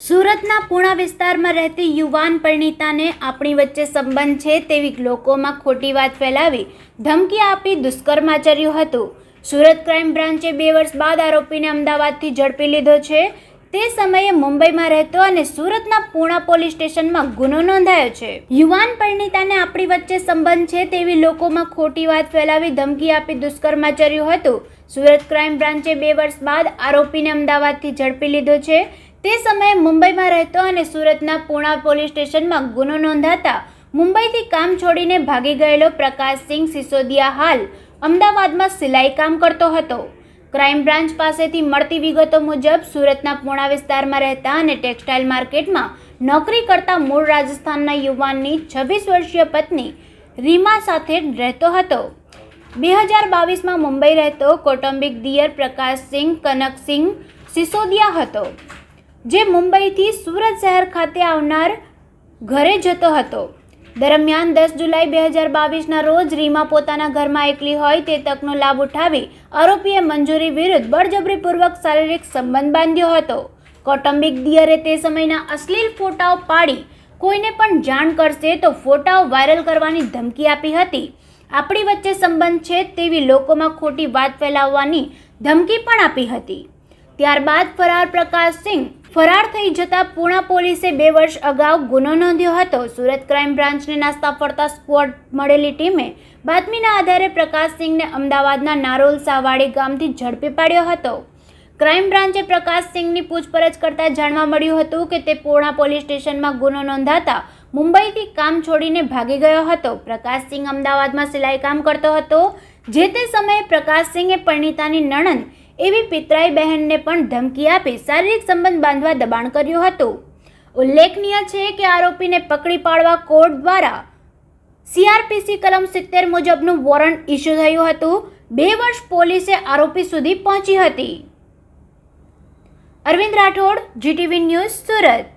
સુરતના પૂણા વિસ્તારમાં રહેતી યુવાન પરિણીતાને આપણી વચ્ચે સંબંધ છે તેવી લોકોમાં ખોટી વાત ફેલાવી ધમકી આપી દુષ્કર્મ આચર્યું હતું. સુરત ક્રાઇમ બ્રાન્ચે બે વર્ષ બાદ આરોપીને અમદાવાદથી ઝડપી લીધો છે. તે સમયે મુંબઈમાં રહેતો અને સુરતના પૂણા પોલીસ સ્ટેશનમાં ગુનો નોંધાયો છે. યુવાન પરિણીતાને આપણી વચ્ચે સંબંધ છે તેવી લોકોમાં ખોટી વાત ફેલાવી ધમકી આપી દુષ્કર્મ આચર્યું હતું. સુરત ક્રાઇમ બ્રાન્ચે બે વર્ષ બાદ આરોપીને અમદાવાદથી ઝડપી લીધો છે. તે સમયે મુંબઈમાં રહેતો અને સુરતના પુણા પોલીસ સ્ટેશનમાં ગુનો નોંધાતા મુંબઈથી કામ છોડીને ભાગી ગયેલો પ્રકાશસિંહ સિસોદિયા હાલ અમદાવાદમાં સિલાઈ કામ કરતો હતો. ક્રાઇમ બ્રાન્ચ પાસેથી મળતી વિગતો મુજબ સુરતના પૂણા વિસ્તારમાં રહેતા અને ટેક્સટાઇલ માર્કેટમાં નોકરી કરતા મૂળ રાજસ્થાનના યુવાનની છવ્વીસ વર્ષીય પત્ની રીમા સાથે રહેતો હતો. બે હજાર બાવીસમાં મુંબઈ રહેતો કૌટુંબિક દિયર પ્રકાશસિંહ કનકસિંહ સિસોદિયા હતો. જે મુંબઈથી સુરત શહેર ખાતે આવનાર ઘરે જતો હતો. દરમિયાન દસ જુલાઈ બે હજાર બાવીસના રોજ રીમા પોતાના ઘરમાં એકલી હોય તે તકનો લાભ ઉઠાવી આરોપીએ મંજૂરી વિરુદ્ધ બળજબરીપૂર્વક શારીરિક સંબંધ બાંધ્યો હતો. કૌટુંબિક દિયરે તે સમયના અશ્લીલ ફોટાઓ પાડી કોઈને પણ જાણ કરશે તો ફોટાઓ વાયરલ કરવાની ધમકી આપી હતી. આપણી વચ્ચે સંબંધ છે તેવી લોકોમાં ખોટી વાત ફેલાવવાની ધમકી પણ આપી હતી. ત્યારબાદ ફરાર પ્રકાશસિંહ ફરાર થઈ જતા પુણા પોલીસે બે વર્ષ અગાઉ ગુનો નોંધ્યો હતો. સુરત ક્રાઇમ બ્રાન્ચને નાસ્તા ફરતા સ્ક્વોડ મળેલી ટીમે બાતમીના આધારે પ્રકાશસિંહને અમદાવાદના નારોલ સાવાડી ગામથી ઝડપી પાડ્યો હતો. ક્રાઇમ બ્રાન્ચે પ્રકાશસિંહની પૂછપરછ કરતા જાણવા મળ્યું હતું કે તે પૂર્ણા પોલીસ સ્ટેશનમાં ગુનો નોંધાતા મુંબઈથી કામ છોડીને ભાગી ગયો હતો. પ્રકાશસિંહ અમદાવાદમાં સિલાઈ કામ કરતો હતો. જે તે સમયે પ્રકાશસિંહે પરિણીતાની નણંદ એવી પિતરાઈ બહેનને પણ ધમકી આપી શારીરિક સંબંધ બાંધવા દબાણ કર્યું હતું. ઉલ્લેખનીય છે કે આરોપીને પકડી પાડવા કોર્ટ દ્વારા સીઆરપીસી કલમ સિત્તેર મુજબનું વોરંટ ઇસ્યુ થયું હતું. બે વર્ષ પોલીસે આરોપી સુધી પહોંચી હતી. Arvind Rathod, GTV news Surat.